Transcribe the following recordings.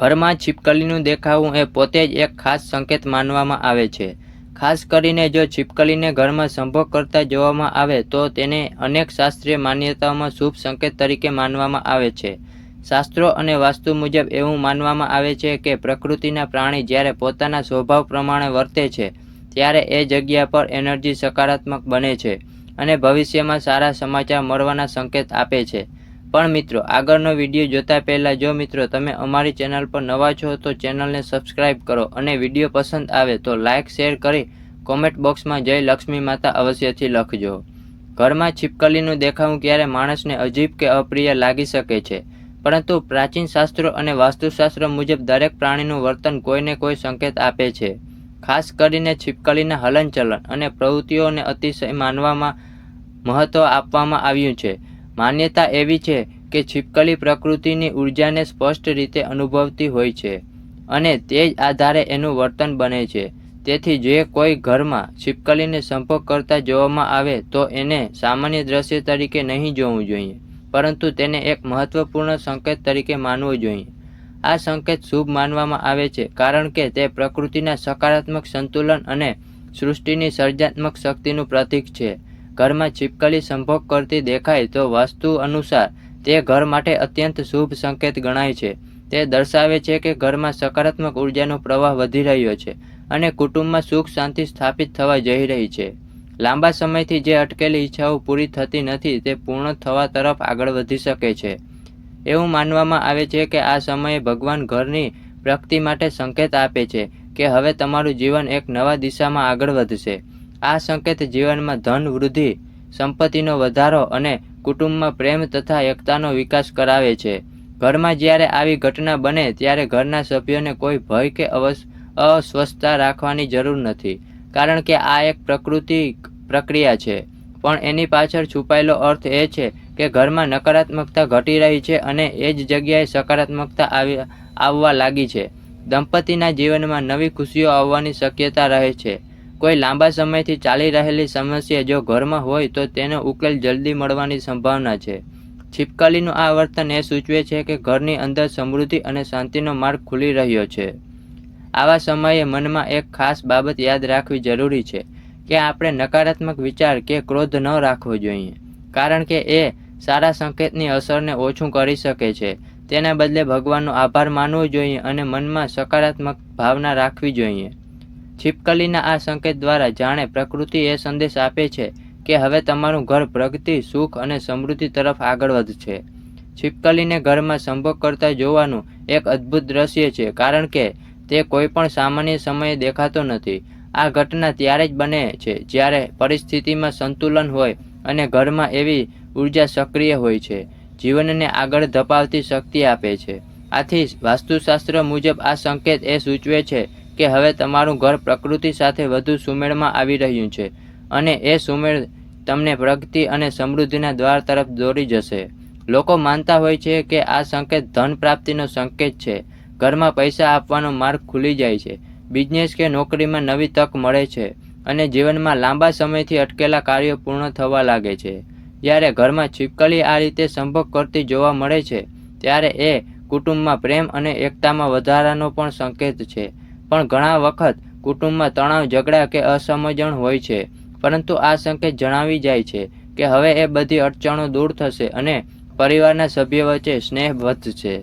ઘરમાં છીપકલીનું દેખાવું એ પોતે જ એક ખાસ સંકેત માનવામાં આવે છે. ખાસ કરીને જો છીપકલીને ઘરમાં સંભોગ કરતા જોવામાં આવે તો તેને અનેક શાસ્ત્રીય માન્યતાઓમાં શુભ સંકેત તરીકે માનવામાં આવે છે. શાસ્ત્રો અને વાસ્તુ મુજબ એવું માનવામાં આવે છે કે પ્રકૃતિના પ્રાણી જ્યારે પોતાના સ્વભાવ પ્રમાણે વર્તે છે, ત્યારે એ જગ્યા પર એનર્જી સકારાત્મક બને છે અને ભવિષ્યમાં સારા સમાચાર મળવાના સંકેત આપે છે. પણ મિત્રો, આગળનો વીડિયો જોતા પહેલાં જો મિત્રો તમે અમારી ચેનલ પર નવા છો તો ચેનલને સબસ્ક્રાઇબ કરો અને વીડિયો પસંદ આવે તો લાઇક, શેર કરી કોમેન્ટ બોક્સમાં જય લક્ષ્મી માતા અવશ્યથી લખજો. ઘરમાં છીપકલીનું દેખાવું ક્યારે માણસને અજીબ કે અપ્રિય લાગી શકે છે? પરંતુ પ્રાચીન શાસ્ત્રો અને વાસ્તુશાસ્ત્ર મુજબ દરેક પ્રાણીનું વર્તન કોઈને કોઈ સંકેત આપે છે. ખાસ કરીને છીપકલીના હલનચલન અને પ્રવૃત્તિઓને અતિશય માનવામાં મહત્ત્વ આપવામાં આવ્યું છે. માન્યતા એવી છે કે છીપકલી પ્રકૃતિની ઉર્જાને સ્પષ્ટ રીતે અનુભવતી હોય છે અને તે જ આધારે એનું વર્તન બને છે. તેથી જે કોઈ ઘરમાં છીપકલીને સંપર્ક કરતા જોવામાં આવે તો એને સામાન્ય દ્રશ્ય તરીકે નહીં જોવું જોઈએ, પરંતુ તેને એક મહત્વપૂર્ણ સંકેત તરીકે માનવો જોઈએ. આ સંકેત શુભ માનવામાં આવે છે કારણ કે તે પ્રકૃતિના સકારાત્મક સંતુલન અને સૃષ્ટિની સર્જનાત્મક શક્તિનું પ્રતીક છે. ઘરમાં છીપકલી સંભોગ કરતી દેખાય તો વાસ્તુ અનુસાર તે ઘર માટે અત્યંત શુભ સંકેત ગણાય છે. તે દર્શાવે છે કે ઘરમાં સકારાત્મક ઉર્જાનો પ્રવાહ વધી રહ્યો છે અને કુટુંબમાં સુખ શાંતિ સ્થાપિત થવા જઈ રહી છે. લાંબા સમયથી જે અટકેલી ઈચ્છાઓ પૂરી થતી નથી તે પૂર્ણ થવા તરફ આગળ વધી શકે છે. એવું માનવામાં આવે છે કે આ સમયે ભગવાન ઘરની પ્રગતિ માટે સંકેત આપે છે કે હવે તમારું જીવન એક નવા દિશામાં આગળ વધશે. આ સંકેત જીવનમાં ધન, વૃદ્ધિ, સંપત્તિનો વધારો અને કુટુંબમાં પ્રેમ તથા એકતાનો વિકાસ કરાવે છે. ઘરમાં જ્યારે આવી ઘટના બને, ત્યારે ઘરના સભ્યોને કોઈ ભય કે અસ્વસ્થતા રાખવાની જરૂર નથી, કારણ કે આ એક પ્રકૃતિ પ્રક્રિયા છે. પણ એની પાછળ છુપાયેલો અર્થ એ છે કે ઘરમાં નકારાત્મકતા ઘટી રહી છે અને એ જ જગ્યાએ સકારાત્મકતા આવી, આવવા લાગી છે. દંપતીના જીવનમાં નવી ખુશીઓ આવવાની શક્યતા રહે છે. કોઈ લાંબા સમયથી ચાલી રહેલી સમસ્યા જો ઘરમાં હોય તો તેનો ઉકેલ જલ્દી મળવાની સંભાવના છે. છીપકલીનું આ વર્તન એ સૂચવે છે કે ઘરની અંદર સમૃદ્ધિ અને શાંતિનો માર્ગ ખુલી રહ્યો છે. આવા સમયે મનમાં એક ખાસ બાબત યાદ રાખવી જરૂરી છે, કે આપણે નકારાત્મક વિચાર કે ક્રોધ ન રાખવો જોઈએ, કારણ કે એ સારા સંકેતની અસરને ઓછું કરી શકે છે. તેના બદલે ભગવાનનો આભાર માનવો જોઈએ અને મનમાં સકારાત્મક ભાવના રાખવી જોઈએ. છીપકલીના આ સંકેત દ્વારા જાણે પ્રકૃતિ એ સંદેશ આપે છે કે હવે તમારું ઘર પ્રગતિ, સુખ અને સમૃદ્ધિ તરફ આગળ વધશે. છીપકલીને ઘરમાં સંભોગ કરતા જોવાનું એક અદ્ભુત દ્રશ્ય છે, કારણ કે તે કોઈ પણ સામાન્ય સમયે દેખાતો નથી. આ ઘટના ત્યારે જ બને છે, જ્યારે પરિસ્થિતિમાં સંતુલન હોય અને ઘરમાં એવી ઊર્જા સક્રિય હોય છે. જીવનને આગળ ધપાવતી શક્તિ આપે છે. આથી વાસ્તુશાસ્ત્ર મુજબ આ સંકેત એ સૂચવે છે કે હવે તમારું ઘર પ્રકૃતિ સાથે વધુ સુમેળમાં આવી રહ્યું છે અને એ સુમેળ તમને પ્રગતિ અને સમૃદ્ધિના દ્વાર તરફ દોરી જશે. લોકો માનતા હોય છે કે આ સંકેત ધન પ્રાપ્તિનો સંકેત છે. ઘરમાં પૈસા આપવાનો માર્ગ ખુલી જાય છે. બિઝનેસ કે નોકરીમાં નવી તક મળે છે અને જીવનમાં લાંબા સમયથી અટકેલા કાર્યો પૂર્ણ થવા લાગે છે. જ્યારે ઘરમાં છીપકલી આ રીતે સંભોગ કરતી જોવા મળે છે, ત્યારે એ કુટુંબમાં પ્રેમ અને એકતામાં વધારાનો પણ સંકેત છે. પણ ઘણા વખત કુટુંબમાં તણાવ, ઝઘડા કે અસમજણ હોય છે. પરંતુ આ સંકેત જણાવી જાય છે કે હવે એ બધી અડચણો દૂર થશે અને પરિવારના સભ્યો વચ્ચે સ્નેહ વધશે.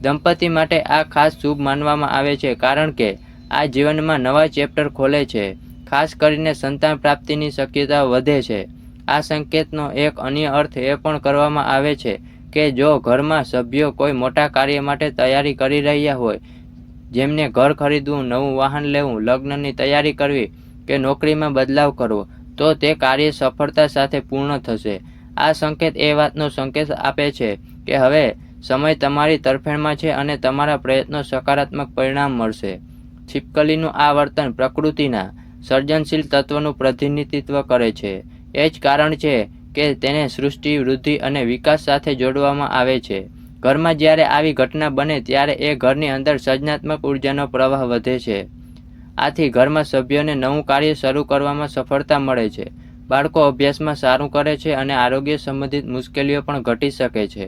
દંપતી માટે આ ખાસ શુભ માનવામાં આવે છે કારણ કે આ જીવનમાં નવા ચેપ્ટર ખોલે છે. ખાસ કરીને સંતાન પ્રાપ્તિની શક્યતા વધે છે. આ સંકેતનો એક અન્ય અર્થ એ પણ કરવામાં આવે છે કે જો ઘરમાં સભ્યો કોઈ મોટા કાર્ય માટે તૈયારી કરી રહ્યા હોય જેમને ઘર ખરીદવું, નવું વાહન લેવું, લગ્નની તૈયારી કરવી કે નોકરીમાં બદલાવ કરવો, તો તે કાર્ય સફળતા સાથે પૂર્ણ થશે. આ સંકેત એ વાતનો સંકેત આપે છે કે હવે સમય તમારી તરફેણમાં છે અને તમારા પ્રયત્નો સકારાત્મક પરિણામ મળશે. છીપકલીનું આ વર્તન પ્રકૃતિના સર્જનશીલ તત્વનું પ્રતિનિધિત્વ કરે છે. એ જ કારણ છે કે તેને સૃષ્ટિ, વૃદ્ધિ અને વિકાસ સાથે જોડવામાં આવે છે. ઘરમાં જ્યારે આવી ઘટના બને ત્યારે એ ઘરની અંદર સર્જનાત્મક ઉર્જાનો પ્રવાહ વધે છે. આથી ઘરમાં સભ્યોને નવું કાર્ય શરૂ કરવામાં સફળતા મળે છે. બાળકો અભ્યાસમાં સારું કરે છે અને આરોગ્ય સંબંધિત મુશ્કેલીઓ પણ ઘટી શકે છે.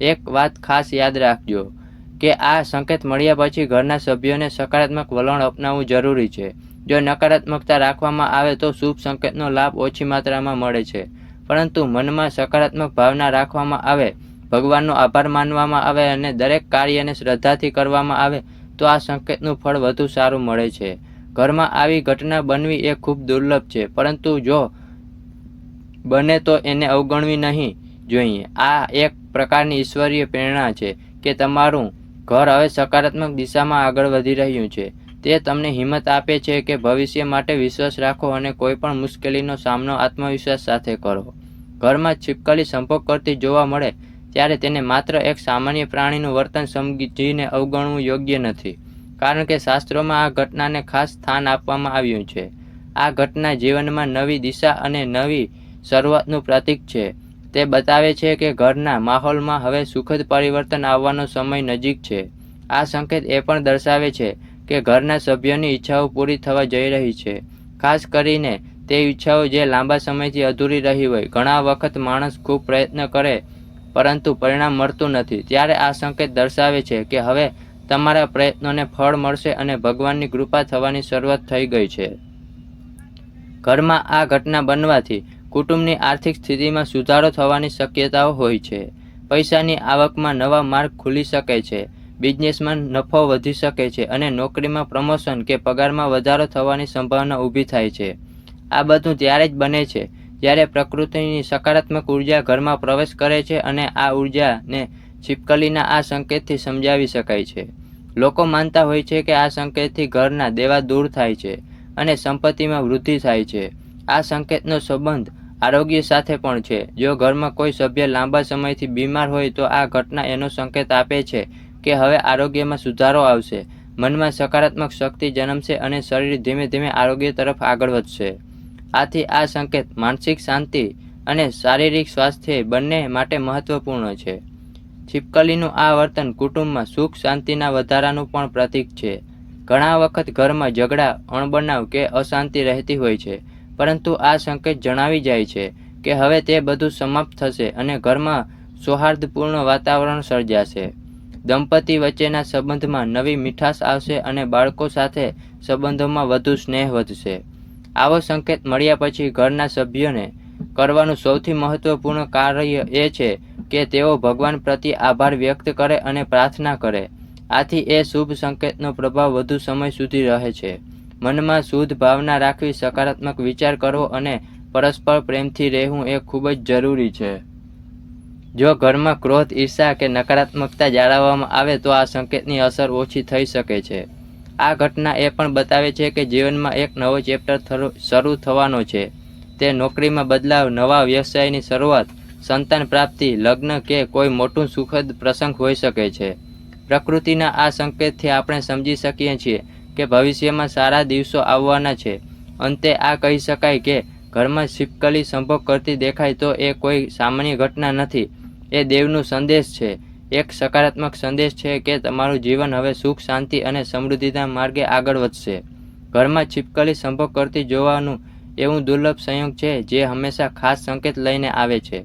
એક વાત ખાસ યાદ રાખજો, કે આ સંકેત મળ્યા પછી ઘરના સભ્યોને સકારાત્મક વલણ અપનાવવું જરૂરી છે. જો નકારાત્મકતા રાખવામાં આવે તો શુભ સંકેતનો લાભ ઓછી માત્રામાં મળે છે. પરંતુ મનમાં સકારાત્મક ભાવના રાખવામાં આવે ભગવાનનો આભાર માનવામાં આવે અને દરેક કાર્યને શ્રદ્ધાથી કરવામાં આવે, તો આ સંકેતનું ફળ વધુ સારું મળે છે. ઘરમાં આવી ઘટના બનવી એ ખૂબ દુર્લભ છે, પરંતુ જો બને તો એને અવગણવી નહીં જોઈએ. આ એક પ્રકારની ઈશ્વરીય પ્રેરણા છે કે તમારું ઘર હવે સકારાત્મક દિશામાં આગળ વધી રહ્યું છે. તે તમને હિંમત આપે છે કે ભવિષ્ય માટે વિશ્વાસ રાખો અને કોઈ પણ મુશ્કેલીનો સામનો આત્મવિશ્વાસ સાથે કરો. ઘરમાં છીપકલી સંપર્ક કરતી જોવા મળે ત્યારે તેને માત્ર એક સામાન્ય પ્રાણીનું વર્તન સમજીને અવગણવું યોગ્ય નથી, કારણ કે શાસ્ત્રોમાં આ ઘટનાને ખાસ સ્થાન આપવામાં આવ્યું છે. આ ઘટના જીવનમાં નવી દિશા અને નવી શરૂઆતનું પ્રતીક છે. તે બતાવે છે કે ઘરના માહોલમાં હવે સુખદ પરિવર્તન આવવાનો સમય નજીક છે. આ સંકેત એ પણ દર્શાવે છે કે ઘરના સભ્યોની ઈચ્છાઓ પૂરી થવા જઈ રહી છે. ખાસ કરીને તે ઈચ્છાઓ જે લાંબા સમયથી અધૂરી રહી હોય, ઘણા વખત માણસ ખૂબ પ્રયત્ન કરે પરંતુ પરિણામ મળતું નથી. ત્યારે આ સંકેત દર્શાવે છે કે હવે તમારા પ્રયત્નોને ફળ મળશે અને ભગવાનની કૃપા થવાની શરૂઆત થઈ ગઈ છે. ઘરમાં આ ઘટના બનવાથી કુટુંબની આર્થિક સ્થિતિમાં સુધારો થવાની શક્યતાઓ હોય છે. પૈસાની આવકમાં નવા માર્ગ ખુલી શકે છે, બિઝનેસમાં નફો વધી શકે છે અને નોકરીમાં પ્રમોશન કે પગારમાં વધારો થવાની સંભાવના ઊભી થાય છે. આ બધું ત્યારે જ બને છે જ્યારે પ્રકૃતિની સકારાત્મક ઊર્જા ઘરમાં પ્રવેશ કરે છે અને આ ઉર્જાને છીપકલીના આ સંકેતથી સમજાવી શકાય છે. લોકો માનતા હોય છે કે આ સંકેતથી ઘરના દેવા દૂર થાય છે અને સંપત્તિમાં વૃદ્ધિ થાય છે. આ સંકેતનો સંબંધ આરોગ્ય સાથે પણ છે. જો ઘરમાં કોઈ સભ્ય લાંબા સમયથી બીમાર હોય તો આ ઘટના એનો સંકેત આપે છે કે હવે આરોગ્યમાં સુધારો આવશે. મનમાં સકારાત્મક શક્તિ જન્મશે અને શરીર ધીમે ધીમે આરોગ્ય તરફ આગળ વધશે. આથી આ સંકેત માનસિક શાંતિ અને શારીરિક સ્વાસ્થ્ય બંને માટે મહત્વપૂર્ણ છે. છીપકલીનું આ વર્તન કુટુંબમાં સુખ શાંતિના વધારાનું પણ પ્રતીક છે. ઘણા વખત ઘરમાં ઝઘડા, અણબનાવ કે અશાંતિ રહેતી હોય છે, પરંતુ આ સંકેત જણાવી જાય છે કે હવે તે બધું સમાપ્ત થશે અને ઘરમાં સૌહાર્દપૂર્ણ વાતાવરણ સર્જાશે. દંપતી વચ્ચેના સંબંધમાં નવી મીઠાશ આવશે અને બાળકો સાથે સંબંધોમાં વધુ સ્નેહ વધશે. આવો સંકેત મળ્યા પછી ઘરના સભ્યોને કરવાનું સૌથી મહત્વપૂર્ણ કાર્ય એ છે કે તેઓ ભગવાન પ્રત્યે આભાર વ્યક્ત કરે અને પ્રાર્થના કરે. આથી એ શુભ સંકેતનો પ્રભાવ વધુ સમય સુધી રહે છે. મનમાં શુદ્ધ ભાવના રાખવી, સકારાત્મક વિચાર કરવો અને પરસ્પર પ્રેમથી રહેવું એ ખૂબ જ જરૂરી છે. જો ઘરમાં ક્રોધ, ઈર્ષા કે નકારાત્મકતા જાળવવામાં આવે તો આ સંકેતની અસર ઓછી થઈ શકે છે. આ ઘટના એ પણ બતાવે છે કે જીવનમાં એક નવો ચેપ્ટર શરૂ થવાનો છે. તે નોકરીમાં બદલાવ, નવા વ્યવસાયની શરૂઆત, સંતાન પ્રાપ્તિ, લગ્ન કે કોઈ મોટું સુખદ પ્રસંગ હોઈ શકે છે. પ્રકૃતિના આ સંકેતથી આપણે સમજી શકીએ છીએ કે ભવિષ્યમાં સારા દિવસો આવવાના છે. અંતે આ કહી શકાય કે ઘરમાં છીપકલી સંભોગ કરતી દેખાય તો એ કોઈ સામાન્ય ઘટના નથી. એ દેવનું સંદેશ છે. એક સકારાત્મક સંદેશ છે કે તમારું જીવન હવે સુખ, શાંતિ અને સમૃદ્ધિના માર્ગે આગળ વધશે. ઘરમાં છીપકલી સંભોગ કરતી જોવાનું એવું દુર્લભ સંયોગ છે જે હંમેશા ખાસ સંકેત લઈને આવે છે.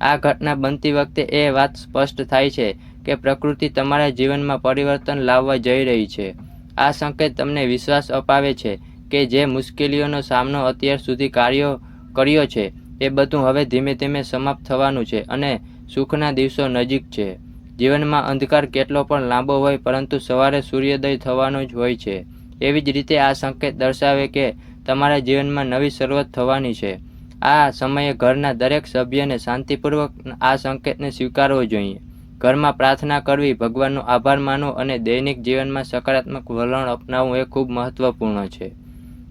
આ ઘટના બનતી વખતે એ વાત સ્પષ્ટ થાય છે કે પ્રકૃતિ તમારા જીવનમાં પરિવર્તન લાવવા જઈ રહી છે. આ સંકેત તમને વિશ્વાસ અપાવે છે કે જે મુશ્કેલીઓનો સામનો અત્યાર સુધી કાર્યો કર્યો છે, એ બધું હવે ધીમે ધીમે સમાપ્ત થવાનું છે અને સુખના દિવસો નજીક છે. જીવનમાં અંધકાર કેટલો પણ લાંબો હોય, પરંતુ સવારે સૂર્યોદય થવાનો જ હોય છે. એવી જ રીતે આ સંકેત દર્શાવે કે તમારા જીવનમાં નવી શરૂઆત થવાની છે. આ સમયે ઘરના દરેક સભ્યને શાંતિપૂર્વક આ સંકેતને સ્વીકારવો જોઈએ. ઘરમાં પ્રાર્થના કરવી, ભગવાનનો આભાર માનવો અને દૈનિક જીવનમાં સકારાત્મક વલણ અપનાવવું એ ખૂબ મહત્વપૂર્ણ છે.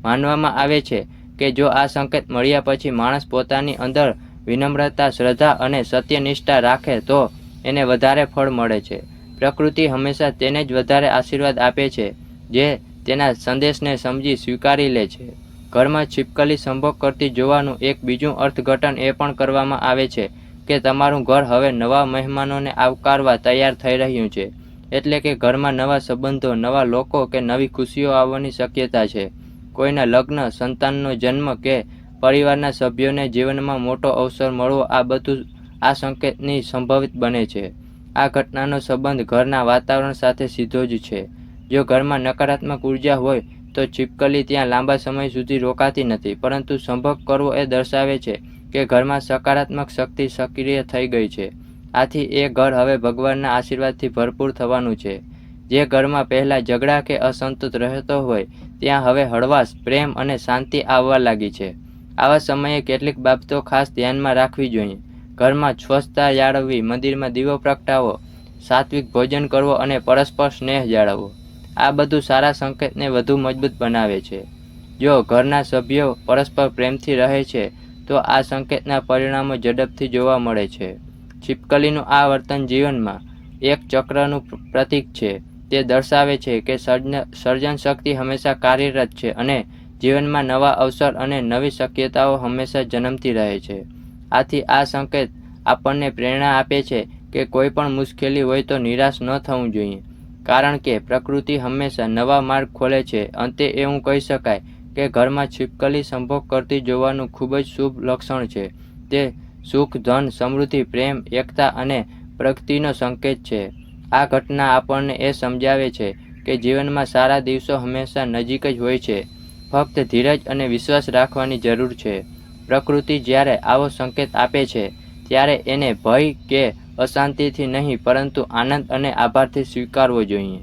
માનવામાં આવે છે કે જો આ સંકેત મળ્યા પછી માણસ પોતાની અંદર વિનમ્રતા, શ્રદ્ધા અને સત્યનિષ્ઠા રાખે તો એને વધારે ફળ મળે છે. પ્રકૃતિ હંમેશા તેને જ વધારે આશીર્વાદ આપે છે, જે તેના સંદેશને સમજી સ્વીકારી લે છે. ઘરમાં છીપકલી સંભોગ કરતી જોવાનું એક બીજું અર્થઘટન એ પણ કરવામાં આવે છે કે તમારું ઘર હવે નવા મહેમાનોને આવકારવા તૈયાર થઈ રહ્યું છે, એટલે કે ઘરમાં નવા સંબંધો, નવા લોકો કે નવી ખુશીઓ આવવાની શક્યતા છે. કોઈના લગ્ન, સંતાનનો જન્મ કે પરિવારના સભ્યોને જીવનમાં મોટો અવસર મળવો આ બધું આ સંકેતની સંભવિત બને છે. આ ઘટનાનો સંબંધ ઘરના વાતાવરણ સાથે સીધો જ છે. જો ઘરમાં નકારાત્મક ઊર્જા હોય, તો છીપકલી ત્યાં લાંબા સમય સુધી રોકાતી નથી, પરંતુ સંભોગ કરવો એ દર્શાવે છે કે ઘરમાં સકારાત્મક શક્તિ સક્રિય થઈ ગઈ છે. આથી એ ઘર હવે ભગવાનના આશીર્વાદથી ભરપૂર થવાનું છે. જે ઘરમાં પહેલાં ઝઘડા કે અસંતોષ રહેતો હોય, ત્યાં હવે હળવાશ, પ્રેમ અને શાંતિ આવવા લાગી છે. આવા સમયે કેટલીક બાબતો ખાસ ધ્યાનમાં રાખવી જોઈએ. ઘરમાં સ્વચ્છતા જાળવવી, મંદિરમાં દીવો પ્રગટાવો સાત્વિક ભોજન કરવો અને પરસ્પર સ્નેહ જાળવવો. આ બધું સારા સંકેતને વધુ મજબૂત બનાવે છે. જો ઘરના સભ્યો પરસ્પર પ્રેમથી રહે છે, તો આ સંકેતના પરિણામો ઝડપથી જોવા મળે છે. છીપકલીનું આ વર્તન જીવનમાં એક ચક્રનું પ્રતીક છે. તે દર્શાવે છે કે સર્જન સર્જન શક્તિ હંમેશા કાર્યરત છે અને જીવનમાં નવા અવસર અને નવી શક્યતાઓ હંમેશા જન્મતી રહે છે. આથી આ સંકેત આપણને પ્રેરણા આપે છે કે કોઈ પણ મુશ્કેલી હોય તો નિરાશ ન થવું જોઈએ. કારણ કે પ્રકૃતિ હંમેશા નવા માર્ગ ખોલે છે. અંતે એવું કહી શકાય કે ઘરમાં છીપકલી સંભોગ કરતી જોવાનું ખૂબ જ શુભ લક્ષણ છે. તે સુખ, ધન, સમૃદ્ધિ, પ્રેમ, એકતા અને પ્રગતિનો સંકેત છે. આ ઘટના આપણને એ સમજાવે છે કે જીવનમાં સારા દિવસો હંમેશા નજીક જ હોય છે. ફક્ત ધીરજ અને વિશ્વાસ રાખવાની જરૂર છે. પ્રકૃતિ જ્યારે આવો સંકેત આપે છે, ત્યારે એને ભય કે અશાંતિથી નહીં, પરંતુ આનંદ અને આભારથી સ્વીકારવો જોઈએ.